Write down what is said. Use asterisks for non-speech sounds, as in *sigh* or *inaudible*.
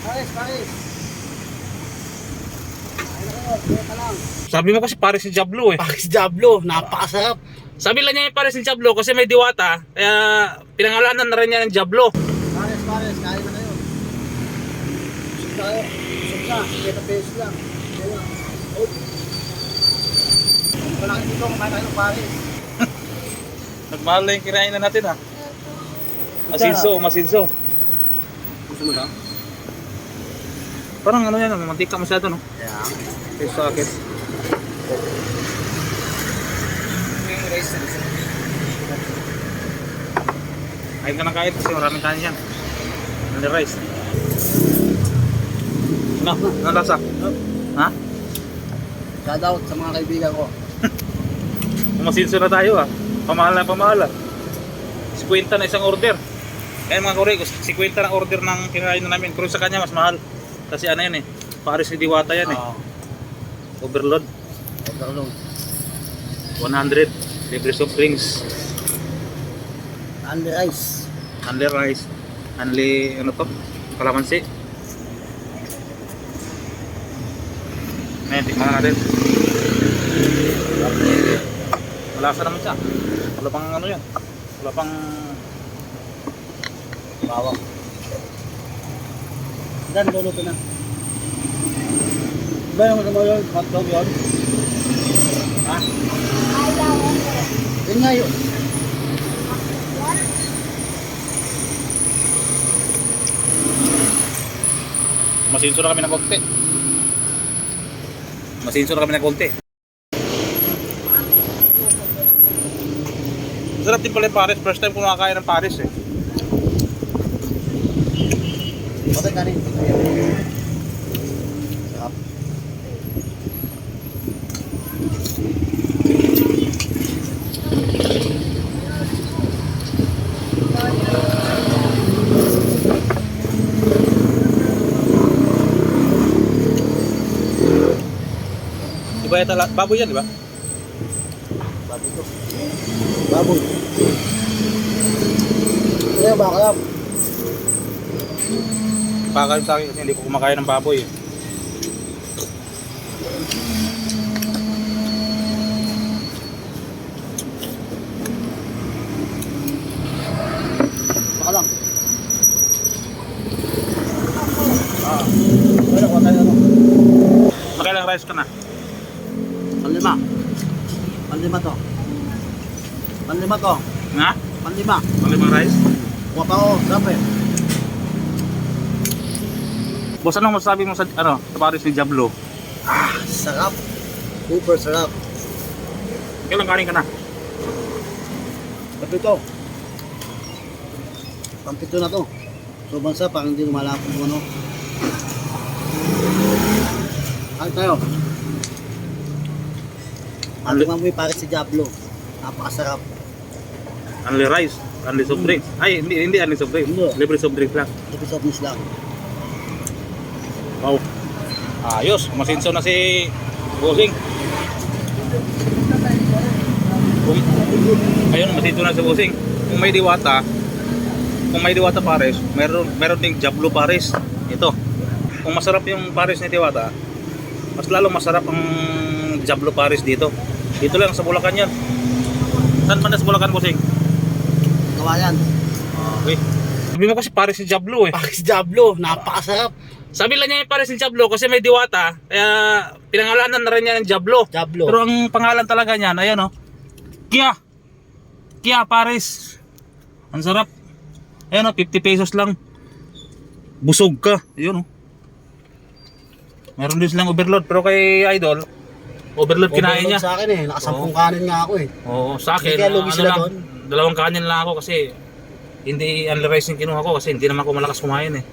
Paris, Paris. Ka lang. Sabi mo kasi pares si Jablo eh. Paris Diablo, napakasarap. Sabi lang niya yung pares ni Jablo kasi may diwata. Kaya pinangalanan na rin niya ng Jablo. Paris, Paris, kain na kayo. Busog na kayo. Busog na, 7 pesos lang. Oh. Wala kayo dito, kumain tayo ng Paris. *laughs* Nagmahal na yung kinain na natin ha. Masinso, masinso. Gusto mo na? Parang ano yan, mantika masyado no? Kaya. Kaysa sa akin. Yung rice na Kain ka ng kain kasi maraming kanin yan. Ano rice? Ano? Ano lasa? Ha? Shout out sa mga kaibigan ko. *laughs* Umasinso na tayo ha. Pamahal na pamahal ha. 50 na isang order. Kaya mga kore, 50 na order ng kinain na namin. Pero sa kanya mas mahal. Kasi ano yan eh. Paris ni Diwata yan eh. Overload. Overload. 100. Libre soft drinks. Under ice. Only rice. Only ano to? Kalamansi. Ngayon, tikman na natin. Malasa naman siya. Wala pang ano yan. Wala pang Bawang. Dan, luluto na. Ba yung ano mo yun? Hotdog yun? Ha? Yun nga yun. Masinso na kami ng konti. Masinso na kami ng konti. Sarap din pala yung Paris. First time kumakain ng Paris eh. Patay ka rin. Sarap. Di ba yata la- baboy yan, di ba? Baboy to. Baboy. Pakain sa akin kasi hindi ko kumakain ng baboy eh. Baka lang. Ah. Tayo ano? Nakailang rice ka na? Panlima. Panlima to. Panlima to. Nga? Panlima. Ang limang rice? Kuha pa ako. Eh. Boss, anong masasabi mo sa, ano, sa Paris ni Diablo? Ah, sarap. Super sarap. Kailang kanin ka na? Ito ito. Pampito na to. Sobrang sarap. Parang hindi lumalapot mo ano. Ano tayo? Ano mo yung para si Diablo. Napakasarap. Only rice, only soft drinks. Ay, hindi, hindi only soft drinks. Hindi. Libre soft drinks lang. Ito sa miss lang. Wow. Ayos, masinso na si Bossing. Ayun, masinso na si Bossing. Kung may diwata, kung may diwata pares, meron, meron ding Diablo pares. Ito. Kung masarap yung pares ni Diwata, mas lalo masarap ang Diablo pares dito. Dito lang sa Bulacan yan. Saan man sa Bulacan, Bossing? Kawayan. Okay. Sabi mo kasi pares si Diablo eh. Para si Diablo. Napakasarap. Sabi lang niya yung pares ni Diablo kasi may diwata. Kaya pinangalanan na rin niya ng Diablo. Diablo. Pero ang pangalan talaga niyan, ayan oh. Kia. Kia Pares. Ang sarap. Ayan oh, 50 pesos lang. Busog ka. Ayun oh. Meron din silang overload pero kay Idol, overload kinain niya. sa akin eh. Nakasampung kanin nga ako eh. Oo, sa akin, kaya lugi ano sila lang, doon? dalawang kanin lang ako kasi hindi unli rice yung kinuha ko kasi hindi naman ako malakas kumain eh.